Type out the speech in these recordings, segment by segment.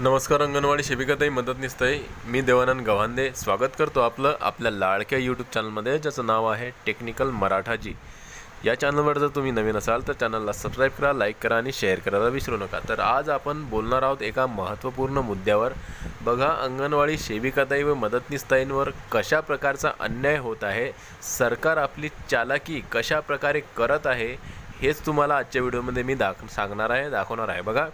नमस्कार अंगणवाडी शिबिकाताई मदतनीस ताई मी देवानंद गव्हांदे. स्वागत करतो आपलं आपल्या लाडक्या यूट्यूब चॅनलमध्ये ज्याचं नाव आहे टेक्निकल मराठाजी. या चॅनलवर जर तुम्ही नवीन असाल तर चॅनलला सबस्क्राईब करा लाईक करा आणि शेअर करायला विसरू नका. तर आज आपण बोलणार आहोत एका महत्त्वपूर्ण मुद्द्यावर. बघा अंगणवाडी सेविकाताई व मदतनीसताईंवर कशा प्रकारचा अन्याय होत आहे? सरकार आपली चालाकी कशा प्रकारे करत आहे? हेच तुम्हाला आजच्या व्हिडिओमध्ये मी दाख सांगणार आहे दाखवणार आहे. बघा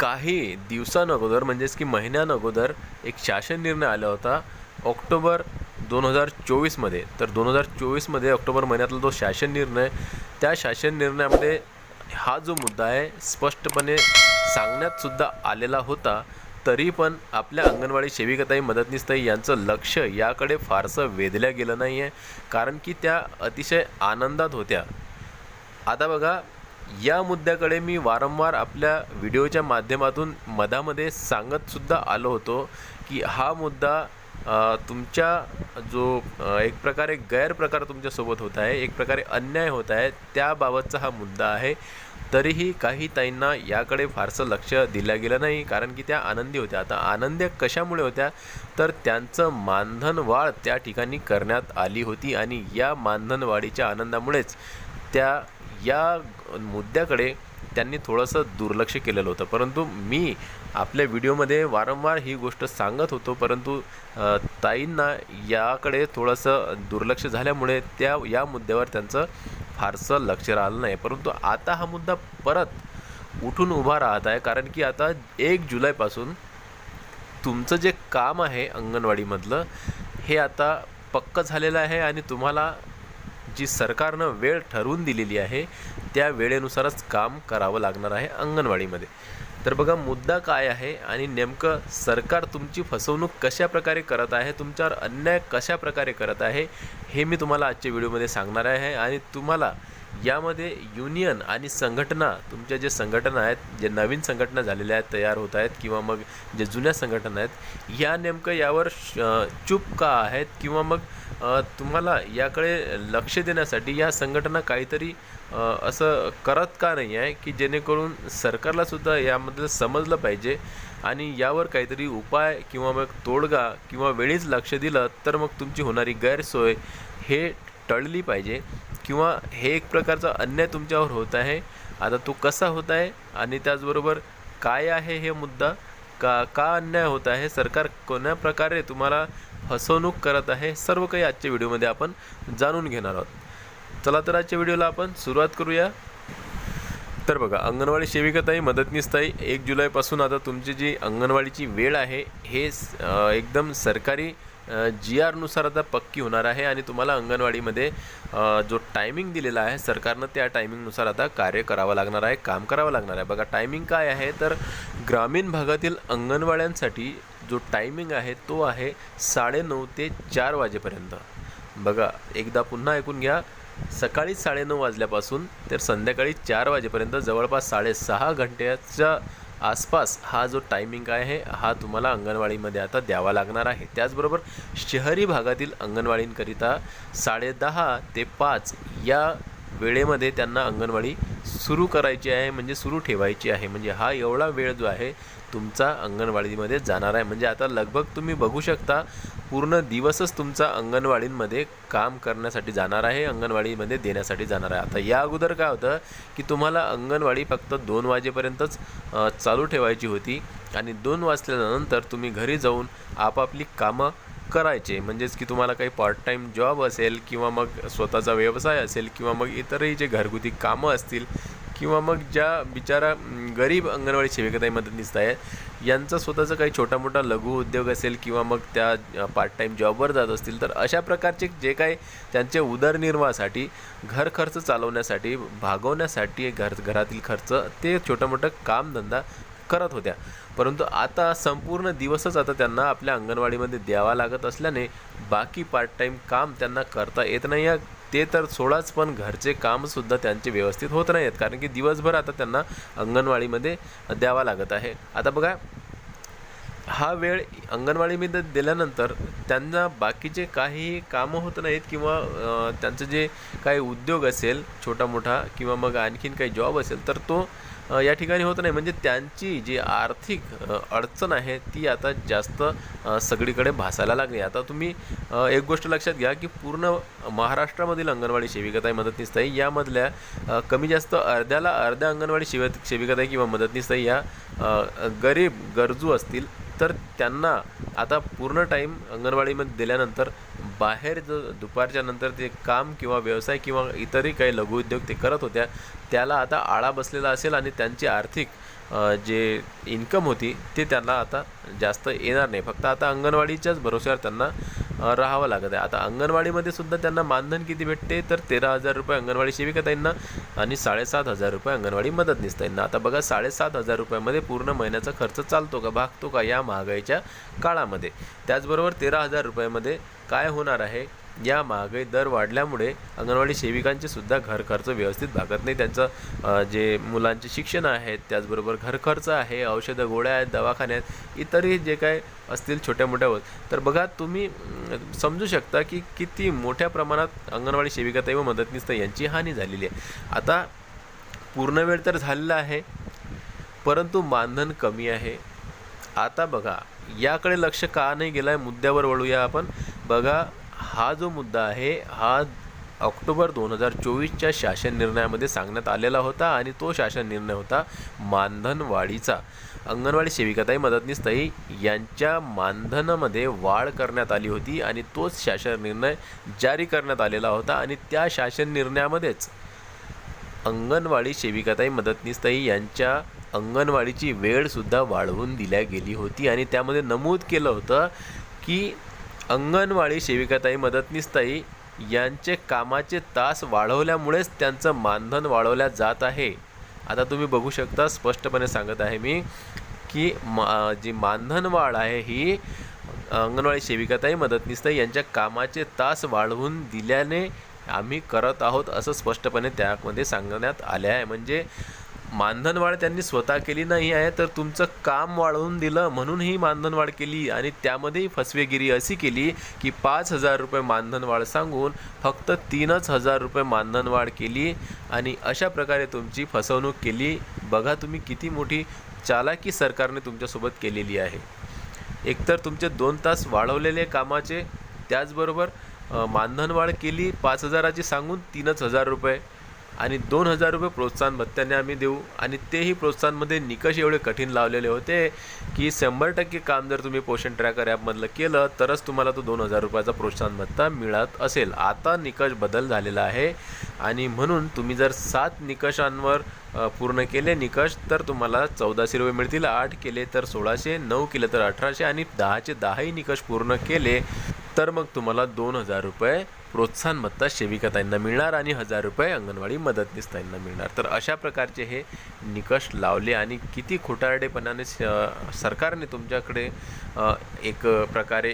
काही दिवसांअगोदर म्हणजेच की महिन्यानअगोदर एक शासन निर्णय आला होता ऑक्टोबर दोन हजार चोवीसमध्ये. तर दोन हजार चोवीसमध्ये ऑक्टोबर महिन्यातला तो शासन निर्णय त्या शासन निर्णयामध्ये हा जो मुद्दा आहे स्पष्टपणे सांगण्यात सुद्धा आलेला होता. तरी पण आपल्या अंगणवाडी सेविकाताई मदतनीसताई यांचं लक्ष याकडे फारसं वेधल्या गेलं नाही आहे कारण की त्या अतिशय आनंदात होत्या. आता बघा या मुद्द्याकडे मी वारंवार आपल्या व्हिडिओच्या माध्यमातून मधामध्ये सांगतसुद्धा आलो होतो की हा मुद्दा तुमच्या जो एक प्रकारे गैरप्रकार तुमच्यासोबत होत आहे एक प्रकारे अन्याय होत आहे त्याबाबतचा हा मुद्दा आहे. तरीही काही ताईंना याकडे फारसं लक्ष दिलं गेलं नाही कारण की त्या आनंदी होत्या. आता आनंद कशामुळे होत्या? तर त्यांचं मानधनवाढ त्या ठिकाणी करण्यात आली होती आणि या मानधनवाढीच्या आनंदामुळेच त्या या मुद्द्याकडे त्यांनी थोडंसं दुर्लक्ष केलेलं होतं. परंतु मी आपल्या व्हिडिओमध्ये वारंवार ही गोष्ट सांगत होतो परंतु ताईंना याकडे थोडंसं दुर्लक्ष झाल्यामुळे त्या या मुद्द्यावर त्यांचं फारसं लक्ष राहिलं नाही. परंतु आता हा मुद्दा परत उठून उभा राहत आहे कारण की आता एक जुलैपासून तुमचं जे काम आहे अंगणवाडीमधलं हे आता पक्क झालेलं आहे आणि तुम्हाला जी सरकारनं वेळ ठरवून दिलेली आहे त्या वेळेनुसारच काम करावं लागणार आहे अंगणवाडीमध्ये. तर बघा मुद्दा काय आहे आणि नेमकं सरकार तुमची फसवणूक कशा प्रकारे करत आहे तुमच्यावर अन्याय कशा प्रकारे करत आहे हे मी तुम्हाला आजच्या व्हिडिओमध्ये सांगणार आहे आणि तुम्हाला यामध्ये युनियन आणि संघटना तुमच्या जे संघटना आहेत जे नवीन संघटना झालेल्या आहेत तयार होत आहेत किंवा मग जे जुन्या संघटना आहेत या नेमकं यावर श- चूप का आहेत किंवा मग तुम्हाला याकडे लक्ष देण्यासाठी या संघटना काहीतरी असं करत का नाही आहे की जेणेकरून सरकारलासुद्धा यामधलं समजलं पाहिजे आणि यावर काहीतरी उपाय किंवा मग तोडगा किंवा वेळीच लक्ष दिलं तर मग तुमची होणारी गैरसोय हे टळली पाहिजे. किंवा हे एक प्रकारचा अन्याय तुमच्यावर होत आहे. आता तो कसा होत आहे आणि त्याचबरोबर काय आहे हे मुद्दा? का का अन्याय होत आहे? सरकार कोण्या प्रकारे तुम्हाला फसवणूक करत आहे? सर्व काही आजच्या व्हिडिओमध्ये आपण जाणून घेणार आहोत. चला तर आजच्या व्हिडिओला आपण सुरुवात करूया. तर बघा अंगणवाडी सेविकाताई मदतनीसताई एक जुलैपासून आता तुमची जी अंगणवाडीची वेळ आहे हे एकदम सरकारी जी आरनुसार आता पक्की होणार आहे आणि तुम्हाला अंगणवाडीमध्ये जो टायमिंग दिलेला आहे सरकारनं त्या टायमिंगनुसार आता कार्य करावं लागणार आहे काम करावं लागणार आहे. बघा टायमिंग काय आहे तर ग्रामीण भागातील अंगणवाड्यांसाठी जो टायमिंग आहे तो आहे साडेनऊ ते चार वाजेपर्यंत. बघा एकदा पुन्हा ऐकून घ्या सकाळी साडेनऊ वाजल्यापासून तर संध्याकाळी चार वाजेपर्यंत जवळपास साडेसहा घंट्याच्या आसपास हा जो टायमिंग आहे हा तुम्हाला अंगणवाडीमध्ये आता द्यावा लागणार आहे. त्याचबरोबर शहरी भागातील अंगणवाडींकरिता साडेदहा ते पाच या वेळेमध्ये त्यांना अंगणवाडी सुरू करायची आहे म्हणजे सुरू ठेवायची आहे. म्हणजे हा एवढा वेळ जो आहे तुमचा अंगणवाडीमध्ये जाणार आहे. म्हणजे आता लगभग तुम्ही बघू शकता पूर्ण दिवसच तुमचा अंगणवाडींमध्ये काम करण्यासाठी जाणार आहे अंगणवाडीमध्ये देण्यासाठी जाणार आहे. आता या अगोदर काय होतं की तुम्हाला अंगणवाडी फक्त दोन वाजेपर्यंतच चालू ठेवायची होती आणि दोन वाजल्यानंतर तुम्ही घरी जाऊन आपापली कामं करायचे. म्हणजेच की तुम्हाला काही पार्ट टाईम जॉब असेल किंवा मग स्वतःचा व्यवसाय असेल किंवा मग इतरही जे घरगुती कामं असतील किंवा मग ज्या बिचारा गरीब अंगणवाडी सेविकाताई मदतनीस आहेत यांचा स्वतःचा काही छोटा मोठा लघु उद्योग असेल किंवा मग त्या पार्ट टाईम जॉबवर जात असतील तर अशा प्रकारचे जे काही त्यांचे उदरनिर्वाहासाठी घर खर्च चालवण्यासाठी भागवण्यासाठी घर घरातील खर्च ते छोटं मोठं कामधंदा करत होत्या. परंतु आता संपूर्ण दिवसच आता त्यांना आपल्या अंगणवाडीमध्ये द्यावा लागत असल्याने बाकी पार्ट टाईम काम त्यांना करता येत नाही. आहे ते तर सोडाच पण घरचे कामसुद्धा त्यांचे व्यवस्थित होत नाही आहेत. कारण की दिवसभर आता त्यांना अंगणवाडीमध्ये द्यावा लागत आहे. आता बघा हा वेळ अंगणवाडीमध्ये दिल्यानंतर त्यांना बाकीचे काही कामं होत नाहीत किंवा त्यांचं जे काही उद्योग असेल छोटा मोठा किंवा मग आणखीन काही जॉब असेल तर तो या ठिकाणी होत नाही. म्हणजे त्यांची जी आर्थिक अडचण आहे ती आता जास्त सगळीकडे भासायला लागली. आता तुम्ही एक गोष्ट लक्षात घ्या की पूर्ण महाराष्ट्रामधील अंगणवाडी सेविकाताई मदतनीसताई यामधल्या कमी जास्त अर्ध्याला अर्ध्या अंगणवाडी शिव सेविकाताई किंवा मदतनीसताई या गरीब गरजू असतील तर त्यांना आता पूर्ण टाईम अंगणवाडीमध्ये दिल्यानंतर बाहेर जो दुपारच्या नंतर ते काम किंवा व्यवसाय किंवा इतरही काही लघुउद्योग ते करत होत्या त्याला आता आळा बसलेला असेल आणि त्यांची आर्थिक जे इन्कम होती ते त्यांना आता जास्त येणार नाही. फक्त आता अंगणवाडीच्याच भरोश्यावर त्यांना राहावं लागत आहे. आता अंगणवाडीमध्ये सुद्धा त्यांना मानधन किती भेटते? तर तेरा हजार रुपये अंगणवाडी सेविकाताईंना आणि साडेसात हजार रुपये अंगणवाडी मदतनीसताईंना आता बघा साडेसात हजार रुपयामध्ये पूर्ण महिन्याचा खर्च चालतो का भागतो का या महागाईच्या काळामध्ये? त्याचबरोबर तेरा हजार रुपयामध्ये काय होणार आहे? या महागाई दर वाढल्यामुळे अंगणवाडी सेविकांचे सुद्धा घर खर्च व्यवस्थित भागत नाही. त्यांचं जे मुलांचे शिक्षण आहेत त्याचबरोबर घर खर्च आहे औषधं गोळ्या आहेत दवाखान्यात इतरही जे काय असतील छोट्या मोठ्या होत तर बघा तुम्ही समजू शकता की किती मोठ्या प्रमाणात अंगणवाडी सेविकाताई व मदतनीस यांची हानी झालेली आहे. आता पूर्ण वेळ तर झालेला आहे परंतु मानधन कमी आहे. आता बघा याकडे लक्ष का नाही गेलं आहे मुद्द्यावर वळूया आपण. बघा हा जो मुद्दा आहे हा ऑक्टोबर दोन हजार चोवीसच्या शासन निर्णयामध्ये सांगण्यात आलेला होता आणि तो शासन निर्णय होता मानधनवाढीचा. अंगणवाडी सेविकाताई मदतनीसताई यांच्या मानधनामध्ये वाढ करण्यात आली होती आणि तोच शासन निर्णय जारी करण्यात आलेला होता आणि त्या शासन निर्णयामध्येच अंगणवाडी सेविकाताई मदतनीसताई यांच्या अंगणवाडीची वेळसुद्धा वाढवून दिल्या गेली होती आणि त्यामध्ये नमूद केलं होतं की अंगणवाडी सेविकाताई मदतनीसताई यांचे कामाचे तास वाढवल्यामुळेच त्यांचं मानधन वाढवल्या जात आहे. आता तुम्ही बघू शकता स्पष्टपणे सांगत आहे मी की मा जी मानधन वाढ आहे ही अंगणवाडी सेविकाताई मदतनीसताई यांच्या कामाचे तास वाढवून दिल्याने आम्ही करत आहोत असं स्पष्टपणे त्यामध्ये सांगण्यात आले आहे. म्हणजे मानधनवाढ त्यांनी स्वतः केली नाही आहे तर तुमचं काम वाढवून दिलं म्हणून ही मानधनवाढ केली. आणि त्यामध्येही फसवेगिरी अशी केली की पाच हजार रुपये मानधनवाढ सांगून फक्त तीनच हजार रुपये मानधनवाढ केली आणि अशा प्रकारे तुमची फसवणूक केली. बघा तुम्ही किती मोठी चालाकी सरकारने तुमच्यासोबत केलेली आहे. एकतर तुमचे दोन तास वाढवलेले कामाचे त्याचबरोबर मानधनवाढ केली पाच हजाराची सांगून तीनच हजार रुपये आणि दोन हजार रुपये प्रोत्साहन भत्त्याने आम्ही देऊ. आणि तेही प्रोत्साहनमध्ये निकष एवढे कठीण लावलेले होते की शंभर टक्के काम जर तुम्ही पोषण ट्रॅकर ॲपमधलं केलं तरच तुम्हाला तो दोन हजार रुपयाचा प्रोत्साहन भत्ता मिळत असेल. आता निकष बदल झालेला आहे आणि म्हणून तुम्ही जर सात निकषांवर पूर्ण केले निकष तर तुम्हाला चौदाशे रुपये मिळतील आठ केले तर सोळाशे नऊ केले तर अठराशे आणि दहाचे दहाही निकष पूर्ण केले तर मग तुम्हाला दोन हजार रुपये प्रोत्साहन भत्ता सेविकाताईंना मिळणार आणि हजार रुपये अंगणवाडी मदतनीसताईंना मिळणार. तर अशा प्रकारचे हे निकष लावले आणि किती खोटारडेपणाने सरकारने तुमच्याकडे एक प्रकारे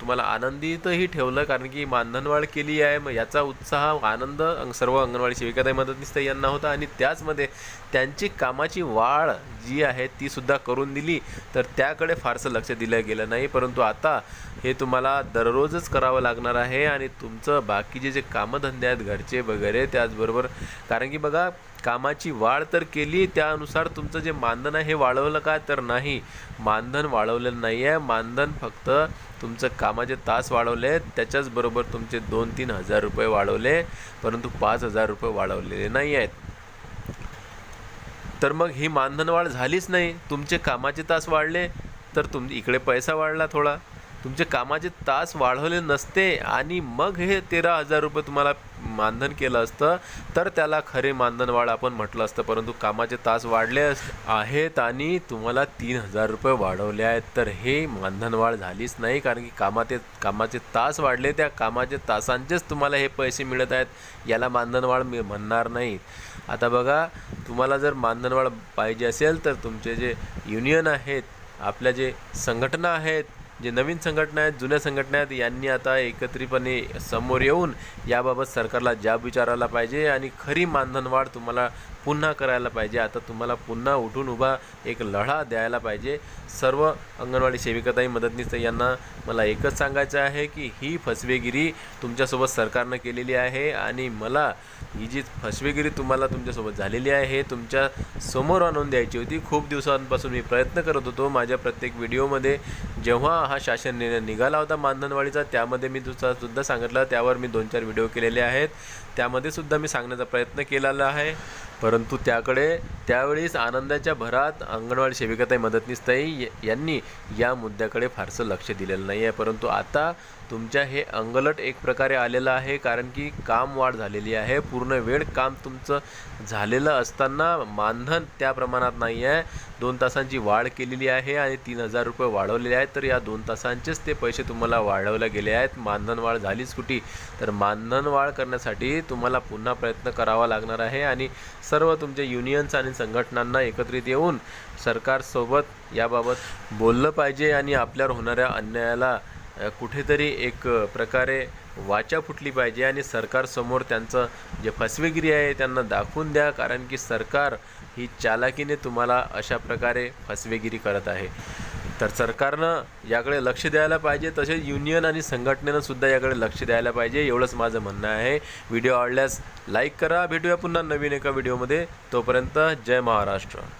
तुम्हाला आनंदितही ठेवलं कारण की मानधनवाढ केली आहे. मग याचा उत्साह आनंद सर्व अंगणवाडी सेविकाताई मदतनीसताई यांना होता आणि त्याचमध्ये त्यांची कामाची वाढ जी आहे तीसुद्धा करून दिली. तर त्याकडे फारसं लक्ष दिलं गेलं नाही. परंतु आता हे तुम्हाला दररोजच करावं लागणार आहे आणि तुमचं बाकीचे जे कामधंदे आहेत घरचे वगैरे त्याचबरोबर कारण की बघा कामाची वाढ तर केली त्यानुसार तुमचं जे मानधन आहे हे वाढवलं का तर नाही. मानधन वाढवलेलं नाही आहे मानधन फक्त तुमचं कामाचे तास वाढवले आहेत त्याच्याचबरोबर तुमचे दोन तीन हजार रुपये वाढवले परंतु पाच हजार रुपये वाढवलेले नाही आहेत तर मग ही मानधनवाढ झालीच नाही. तुमचे कामाचे तास वाढले तर तुम इकडे पैसा वाढला थोडा. तुमचे कामाचे तास वाढवले नसते आणि मग हे तेरा हजार रुपये तुम्हाला मानधन केलं असतं तर त्याला खरे मानधनवाढ आपण म्हटलं असतं. परंतु कामाचे तास वाढले अस- आहेत आणि तुम्हाला तीन हजार रुपये वाढवले आहेत. तर हे मानधनवाढ झालीच नाही कारण की कामाचे कामाचे तास वाढले. त्या कामाचे तासांचेच तुम्हाला हे पैसे मिळत आहेत. याला मानधनवाढ मी म्हणणार नाही. आता बघा तुम्हाला जर मानधनवाढ पाहिजे असेल तर तुमचे जे युनियन आहेत आपल्या जे संघटना आहेत जे नवीन संघटना आहेत जुन्या संघटना आहेत यांनी आता एकत्रितपणे समोर येऊन याबाबत सरकारला जाब विचारायला पाहिजे आणि खरी मानधनवाढ तुम्हाला पुन्हा करायला पाहिजे. आता तुम्हाला पुन्हा उठून उभा एक लढा द्यायला पाहिजे. सर्व अंगणवाडी सेविकाताई मदतनीस यांना मला एकच सांगायचं आहे की ही फसवेगिरी तुमच्यासोबत सरकारनं केलेली आहे आणि मला ही जी फसवेगिरी तुम्हाला तुमच्यासोबत झालेली आहे हे तुमच्यासमोर आणून द्यायची होती. खूप दिवसांपासून मी प्रयत्न करत होतो माझ्या प्रत्येक व्हिडिओमध्ये. जेव्हा हा शासन निर्णय निघाला होता मानधनवाढीचा. त्यामध्ये मी तुझा सुद्धा सांगितलं. त्यावर मी दोन चार व्हिडिओ केलेले आहेत. त्यामध्ये सुद्धा मी सांगण्याचा प्रयत्न केलेला आहे. परंतु त्याकडे त्यावेळेस आनंदाच्या भरात अंगणवाडी सेविकाताई मदतनीसताई य- यांनी या मुद्द्याकडे फारसं लक्ष दिलेलं नाही आहे परंतु आता तुमच्या हे अंगलट एक प्रकारे आलेलं आहे कारण की काम वाढ झालेली आहे. पूर्ण वेळ काम तुमचं झालेलं असताना मानधन त्या प्रमाणात नाही आहे दोन तासांची वाढ केलेली आहे आणि तीन हजार रुपये वाढवलेले आहेत. तर या दोन तासांचेच ते पैसे तुम्हाला वाढवले गेले आहेत. मानधन वाढ झालीच कुठे? तर मानधन वाढ करण्यासाठी तुम्हाला पुन्हा प्रयत्न करावा लागणार आहे. आणि सर्व तुमचे युनियन्स आणि संघटनांना एकत्रित येऊन सरकारसोबत याबाबत बोललं पाहिजे आणि आपल्यावर होणाऱ्या अन्यायाला कुठेतरी एक प्रकारे वाचा फुटली पाहिजे आणि सरकारसमोर त्यांचं जे फसवेगिरी आहे त्यांना दाखवून द्या कारण की सरकार ही चालाकीने तुम्हाला अशा प्रकारे फसवेगिरी करत आहे. तर सरकारनं याकडे लक्ष द्यायला पाहिजे तसेच युनियन आणि संघटनेनं सुद्धा याकडे लक्ष द्यायला पाहिजे एवढंच माझं म्हणणं आहे. व्हिडिओ आवडल्यास लाईक करा. भेटूया पुन्हा नवीन एका व्हिडिओमध्ये. तोपर्यंत जय महाराष्ट्र.